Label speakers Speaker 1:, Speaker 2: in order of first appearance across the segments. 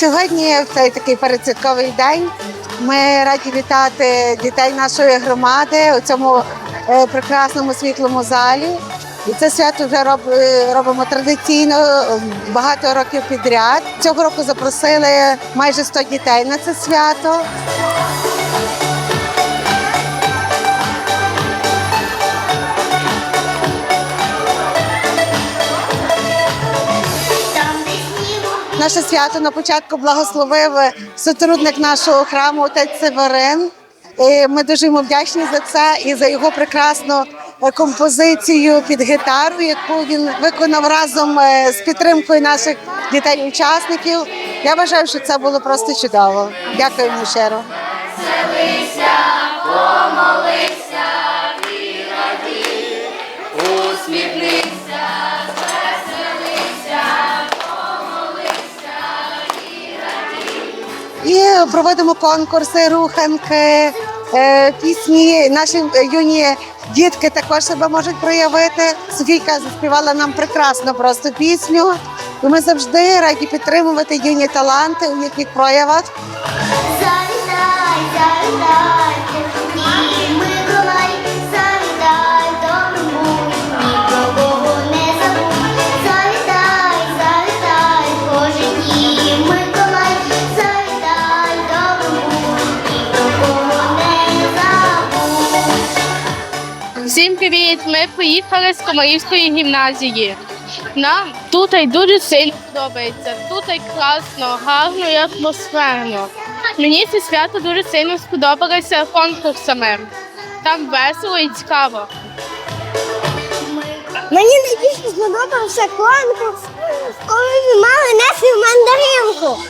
Speaker 1: Сьогодні в цей такий передсвятковий день. Ми раді вітати дітей нашої громади у цьому е, прекрасному світлому залі. І це свято вже е, робимо традиційно багато років підряд. Цього року запросили майже 100 дітей на це свято. Наше свято на початку благословив сотрудник нашого храму, отець Северин. І ми дуже йому вдячні за це і за його прекрасну е, композицію під гітару, яку він виконав разом е, з підтримкою наших дітей-учасників. Я вважаю, що це було просто чудово. Дякую йому щиро. Проводимо конкурси, руханки, е, пісні. Наші е, юні дітки також себе можуть проявити. Софійка заспівала нам прекрасно просто пісню. І ми завжди раді підтримувати юні таланти у їхніх проявах.
Speaker 2: Всім привіт! Ми приїхали з Комарівської гімназії. Нам тут дуже сильно подобається. Тут класно, гарно і атмосферно. Мені це свято дуже сильно сподобалося конкурсами. Там весело і цікаво.
Speaker 3: Мені найбільше сподобався конкурс, коли ми мали нести мандаринку.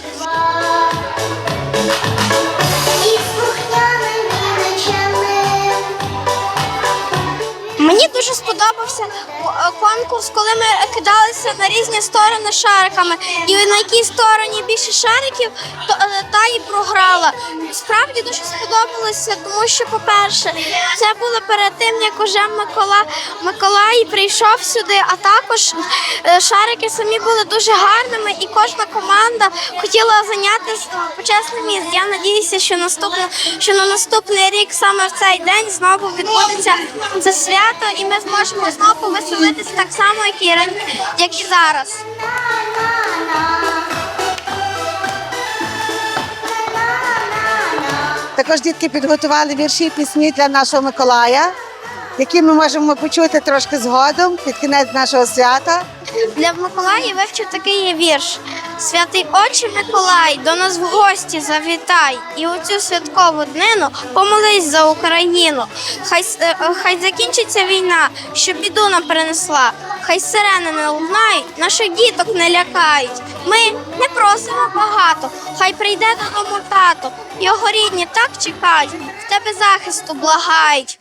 Speaker 4: Мені дуже сподобався е, конкурс, коли ми кидалися на різні сторони шариками. І на якій стороні більше шариків, то е, та і програла. Справді дуже сподобалося, тому що, по-перше, це було перед тим, як уже Микола Миколай прийшов сюди, а також е, шарики самі були дуже гарними, і команда хотіла зайняти почесне місце. Я надіюся, що наступне, що на наступний рік саме в цей день знову відбудеться це свято, і ми зможемо знову повеселитись так само, як і як і зараз.
Speaker 1: Також дітки підготували вірші і пісні для нашого Миколая, які ми можемо почути трошки згодом під кінець нашого свята.
Speaker 4: Для Миколая вивчив такий вірш. Святий Отче Миколай, до нас в гості завітай, і у цю святкову днину помолись за Україну. Хай, е, е, хай закінчиться війна, що біду нам принесла. Хай сирени не лунають, наших діток не лякають. Ми не просимо багато, хай прийде додому тато. Його рідні так чекають, в тебе захисту благають.